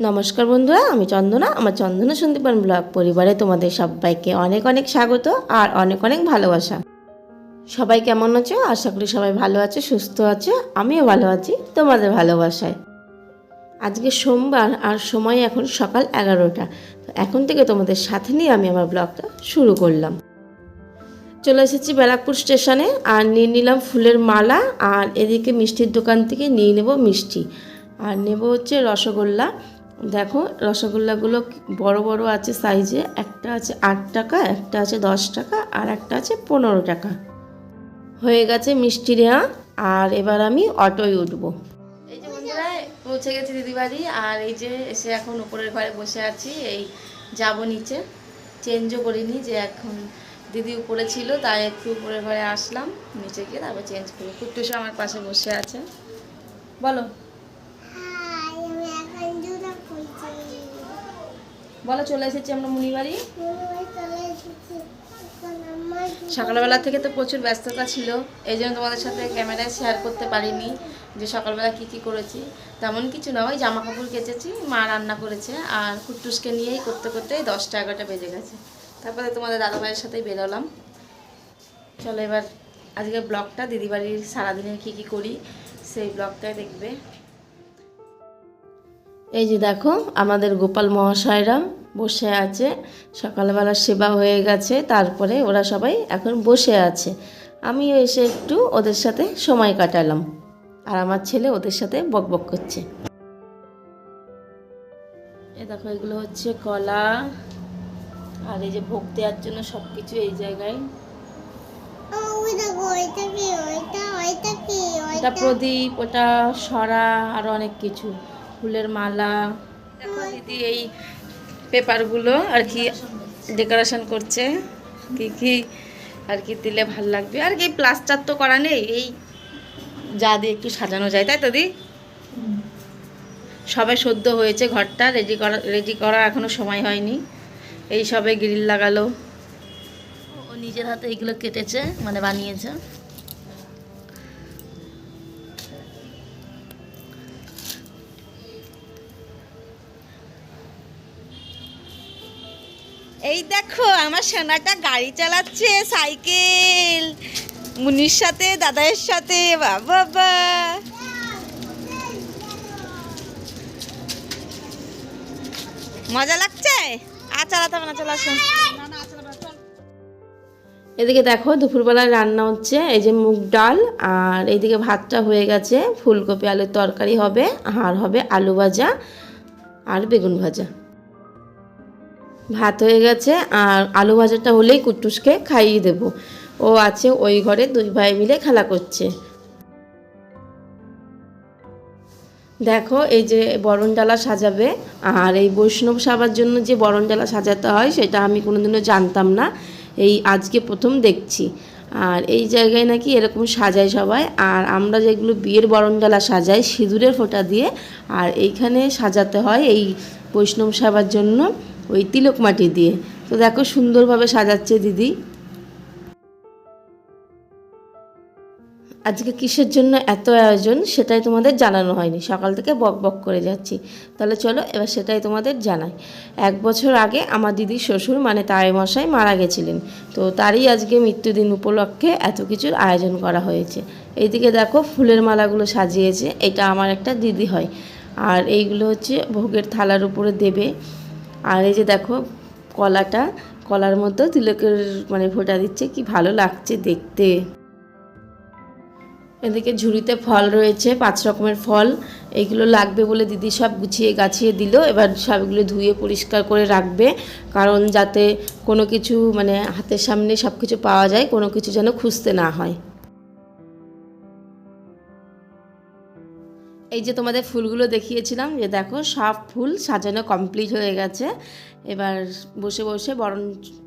নমস্কার বন্ধুরা, আমি চন্দনা, আমার চন্দনা সন্দীপন ব্লগ পরিবারে তোমাদের সবাইকে অনেক অনেক স্বাগত আর অনেক অনেক ভালোবাসা। সবাই কেমন আছো? আশা করি সবাই ভালো আছে, সুস্থ আছে, আমিও ভালো আছি, তোমাদের ভালোবাসায়। আজকে সোমবার আর সময় এখন সকাল এগারোটা। তো এখন থেকে তোমাদের সাথে নিয়ে আমি আমার ব্লগটা শুরু করলাম। চলে এসেছি ব্যারাকপুর স্টেশনে আর নিয়ে নিলাম ফুলের মালা আর এদিকে মিষ্টির দোকান থেকে নিয়ে নেব মিষ্টি। আর নেব হচ্ছে রসগোল্লা। দেখো, রসগোল্লাগুলো বড় বড় আছে সাইজে একটা আছে আট টাকা, একটা আছে দশ টাকা, আর একটা আছে পনেরো টাকা। হয়ে গেছে মিষ্টি নেওয়া আর এবার আমি অটোয় উঠবো। এই যে বন্ধুরা, পৌঁছে গেছি দিদিবাড়ি, আর এই যে এসে এখন উপরের ঘরে বসে আছি, এই যাব নিচে। চেঞ্জও করিনি যে এখন দিদি উপরে ছিল, তাই একটু উপরের ঘরে আসলাম, নিচে গিয়ে তারপর চেঞ্জ করি কুট্টুসে আমার পাশে বসে আছে। বলো হাই আমি এখন জুতা খুলছি বলো চলে এসেছি আমরা মুনিবাড়ি। মনে সকালবেলা থেকে তো প্রচুর ব্যস্ততা ছিল এই জন্য তোমাদের সাথে ক্যামেরায় শেয়ার করতে পারিনি যে সকালবেলা কি কি করেছি। তেমন কিছু না ওই জামা কাপড় কেচেছি মা রান্না করেছে আর কুট্টুসকে নিয়েই করতে করতে দশটা এগারোটা বেজে গেছে। তারপরে তোমাদের দাদাভাইয়ের সাথেই বেরোলাম। চলো এবার আজকে ব্লগটা দিদিবাড়ির সারাদিনের কী কী করি সেই ব্লগটাই দেখবে। এই যে দেখো আমাদের গোপাল মহাশয়রা বসে আছে। সকালবেলা সেবা হয়ে গেছে তারপরে ওরা সবাই এখন বসে আছে। আমিও এসে একটু ওদের সাথে সময় কাটালাম। আর আমার ছেলে ওদের সাথে বকবক করছে। এ দেখো এগুলো হচ্ছে কলা। আর এই যে ভোগ দেওয়ার জন্য সব কিছু এই জায়গায়। এটা প্রদীপ ওটা সরা আর অনেক কিছু। ফুলের মালা। দেখো দিদি এই পেপারগুলো আর কি ডেকোরেশন করছে। কি কি আর কি দিলে ভালো লাগবে। আর কি প্লাস্টার তো করা নেই, এই যা দিয়ে একটু সাজানো যায়, তাই তো দি? সবে সদ্য হয়েছে ঘরটা রেডি করা রেডি করা এখনও সময় হয়নি। এই সবে গ্রিল লাগালো। ও নিজের হাতে এইগুলো কেটেছে মানে বানিয়েছে। এই দেখো, আমার সোনাটা গাড়ি চালাচ্ছে, সাইকেল। মুনির সাথে, দাদায়ের সাথে বাবা মজা লাগছে? আর চালাতে না, চলে আসুন। এদিকে দেখো দুপুরবেলায় রান্না হচ্ছে, এই যে মুগ ডাল, আর এইদিকে ভাতটা হয়ে গেছে, ফুলকপি, আলুর তরকারি হবে, আর হবে আলু ভাজা, আর বেগুন ভাজা। ভাত হয়ে গেছে আর আলু ভাজাটা হলেই কুট্টুসকে খাইয়ে দেব। ও আছে ওই ঘরে দুই ভাই মিলে খেলা করছে। দেখো, এই যে বরণ ডালা সাজাবে আর এই বৈষ্ণব সাবার জন্য যে বরণ ডালা সাজাতে হয় সেটা আমি কোনোদিনও জানতাম না। এই আজকে প্রথম দেখছি। আর এই জায়গায় নাকি এরকম সাজায় সবাই। আর আমরা যেগুলো বিয়ের বরণ ডালা সাজাই সিঁদুরের ফোঁটা দিয়ে, আর এইখানে সাজাতে হয় এই বৈষ্ণব সাবার জন্য। ওই তিলক মাটি দিয়ে। তো দেখো সুন্দরভাবে সাজাচ্ছে দিদি। আজকে কিসের জন্য এত আয়োজন সেটাই তোমাদের জানানো হয়নি। সকাল থেকে বক বক করে যাচ্ছি। তাহলে চলো এবার সেটাই তোমাদের জানাই। এক বছর আগে আমার দিদির শ্বশুর মানে তাই মশাই, মারা গেছিলেন। তো তারই আজকে মৃত্যুদিন উপলক্ষে এত কিছুর আয়োজন করা হয়েছে। এইদিকে দেখো ফুলের মালাগুলো সাজিয়েছে। এটা আমার একটা দিদি হয়। আর এইগুলো হচ্ছে ভোগের থালার উপরে দেবে। আর এই যে দেখো, কলাটা, কলার মধ্যেও তিলকের মানে ফোঁটা দিচ্ছে, কি ভালো লাগছে দেখতে। এদিকে ঝুড়িতে ফল রয়েছে, পাঁচ রকমের ফল। এইগুলো লাগবে বলে দিদি সব গুছিয়ে গাছিয়ে দিল, এবার সবগুলো ধুয়ে পরিষ্কার করে রাখবে, কারণ যাতে কোনো কিছু মানে হাতের সামনে সব কিছু পাওয়া যায়, কোনো কিছু যেন খুঁজতে না হয়। এই যে তোমাদের ফুলগুলো দেখিয়েছিলাম, যে দেখো সব ফুল সাজানো কমপ্লিট হয়ে গেছে। এবার বসে বসে বরণ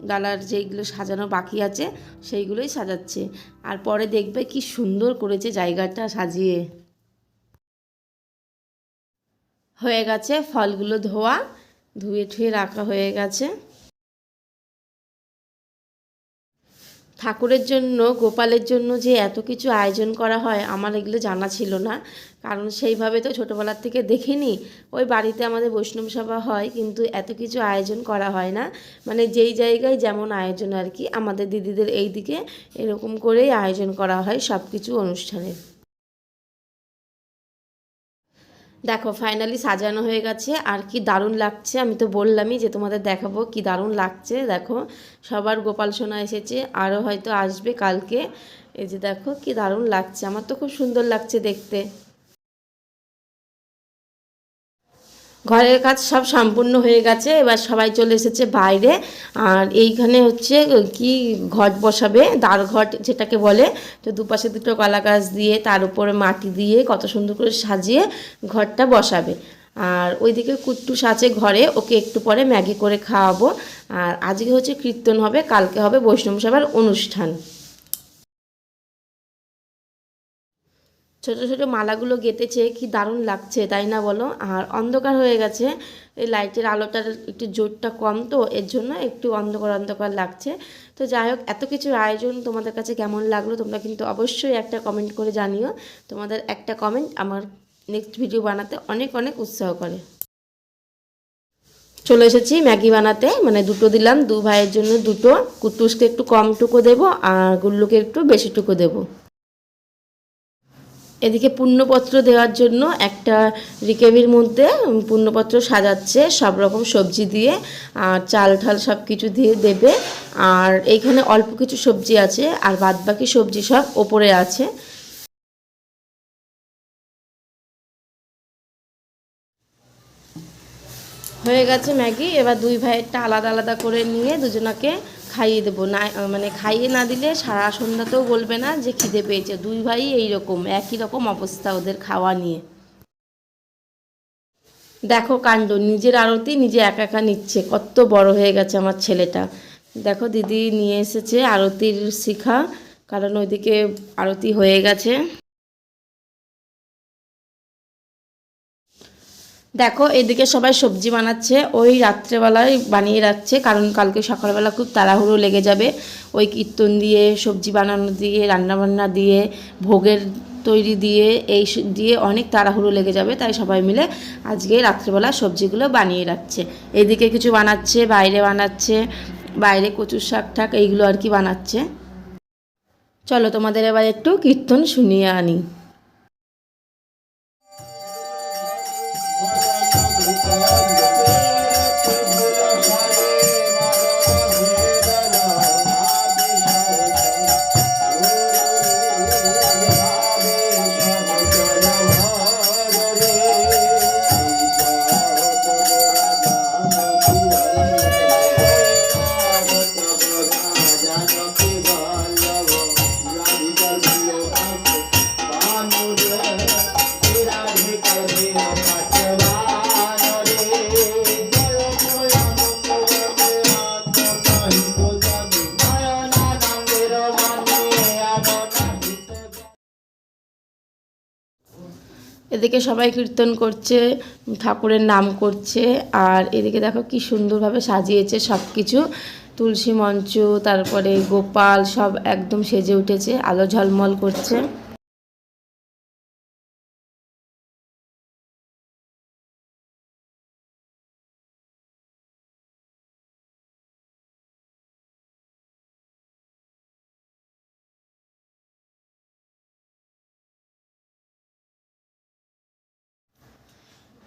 ডালার যেইগুলো সাজানো বাকি আছে, সেইগুলোই সাজাচ্ছে। আর পরে দেখবে কি সুন্দর করেছে জায়গাটা সাজিয়ে। হয়ে গেছে ফলগুলো ধোয়া ধুয়ে ঠুয়ে রাখা হয়ে গেছে। ঠাকুরের জন্য, গোপালের জন্য যে এত কিছু আয়োজন করা হয়, আমার এগুলো জানা ছিল না। কারণ সেইভাবে তো ছোটোবেলার থেকে দেখিনি। ওই বাড়িতে আমাদের বৈষ্ণব সভা হয়, কিন্তু এত কিছু আয়োজন করা হয় না। মানে যেই জায়গায় যেমন আয়োজন আর কি, আমাদের দিদিদের এই দিকে এরকম করেই আয়োজন করা হয় সব কিছু অনুষ্ঠানের। দেখো ফাইনালি সাজানো হয়ে গেছে। আর কি দারুণ লাগছে, আমি তো বললামই যে তোমাদের দেখাবো কি দারুণ লাগছে, দেখো। সবার গোপাল সোনা এসেছে, আরও হয়তো আসবে কালকে। এই যে দেখো, কি দারুণ লাগছে, আমার তো খুব সুন্দর লাগছে দেখতে। ঘরের কাজ সব সম্পূর্ণ হয়ে গেছে, এবার সবাই চলে এসেছে বাইরে, আর এইখানে হচ্ছে কি ঘট বসাবে দাঁড় ঘট যেটাকে বলে, তো দুপাশে দুটো কলা গাছ দিয়ে, তার উপরে মাটি দিয়ে কত সুন্দর করে সাজিয়ে ঘরটা বসাবে। আর ওইদিকে কুট্টুস আছে ঘরে, ওকে একটু পরে ম্যাগি করে খাওয়াবো। আর আজকে হচ্ছে কীর্তন হবে, কালকে হবে বৈষ্ণব সভার অনুষ্ঠান। ছোট ছোট মালাগুলো গেঁথেছে, কি দারুণ লাগছে, তাই না বলো? আর অন্ধকার হয়ে গেছে, এই লাইটের আলোটার একটু জোরটা কম তো, এর জন্য একটু অন্ধকার অন্ধকার লাগছে। তো যাই হোক, এত কিছু আয়োজন তোমাদের কাছে কেমন লাগল তোমরা কিন্তু অবশ্যই একটা কমেন্ট করে জানিও। তোমাদের একটা কমেন্ট আমার নেক্সট ভিডিও বানাতে অনেক অনেক উৎসাহ করে। চলে এসেছি ম্যাগি বানাতে মানে দুটো দিলাম, দু ভাইয়ের জন্য দুটো। কুটুসকে একটু কমটুকু দেবো আর গুল্লুকে একটু বেশিটুকু দেবো। এদিকে পুণ্যপত্র দেওয়ার জন্য একটা রিকেবির মধ্যে পুণ্যপত্র সাজাচ্ছে, সব রকম সবজি দিয়ে, আর চাল ঠাল সব কিছু দিয়ে দেবে। আর এইখানে অল্প কিছু সবজি আছে, আর বাদ বাকি সবজি সব ওপরে আছে। হয়ে গেছে ম্যাগি, এবার দুই ভাইয়েরটা আলাদা আলাদা করে নিয়ে দুজনাকে খাইয়ে দেবো। না মানে খাইয়ে না দিলে সারা সন্ধ্যাতেও বলবে না যে খিদে পেয়েছে। দুই ভাই এইরকম, একই রকম অবস্থা ওদের খাওয়া নিয়ে। দেখো কাণ্ড, নিজের আরতি নিজে একা একা নিচ্ছে। কত বড় হয়ে গেছে আমার ছেলেটা। দেখো দিদি নিয়ে এসেছে আরতির শিখা, কারণ ওইদিকে আরতি হয়ে গেছে। দেখো, এদিকে সবাই সবজি বানাচ্ছে। ওই রাত্রেবেলায় বানিয়ে রাখছে, কারণ কালকে সকালবেলা খুব তাড়াহুড়ো লেগে যাবে। ওই কীর্তন দিয়ে, সবজি বানানো দিয়ে, রান্নাবান্না দিয়ে, ভোগের তৈরি দিয়ে, এই দিয়ে অনেক তাড়াহুড়ো লেগে যাবে। তাই সবাই মিলে আজকে রাত্রেবেলা সবজিগুলো বানিয়ে রাখছে। এদিকে কিছু বানাচ্ছে, বাইরে বানাচ্ছে, বাইরে কচুর শাক ঠাক, এইগুলো আর কি বানাচ্ছে। চলো তোমাদের এবার একটু কীর্তন শুনিয়ে আনি। এদিকে সবাই কীর্তন করছে, ঠাকুরের নাম করছে, আর এদিকে দেখো কি সুন্দরভাবে সাজিয়েছে সব কিছু তুলসী মঞ্চ, তারপরে গোপাল সব একদম সেজে উঠেছে, আলো ঝলমল করছে।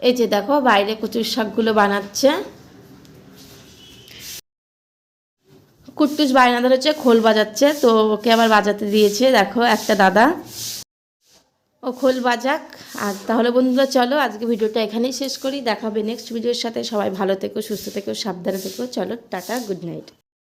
এই যে দেখো বাইরে কচুর শাকগুলো বানাচ্ছে। কুট্টুস বায়না ধরেছে, খোল বাজাচ্ছে, তো ওকে আবার বাজাতে দিয়েছে। দেখো, একটা দাদা। ও খোল বাজাক। আর তাহলে বন্ধুরা, চলো আজকে ভিডিওটা এখানেই শেষ করি। দেখাবে নেক্সট ভিডিওর সাথে। সবাই ভালো থেকো, সুস্থ থেকো, সাবধানে থেকো। চলো, টাটা গুড নাইট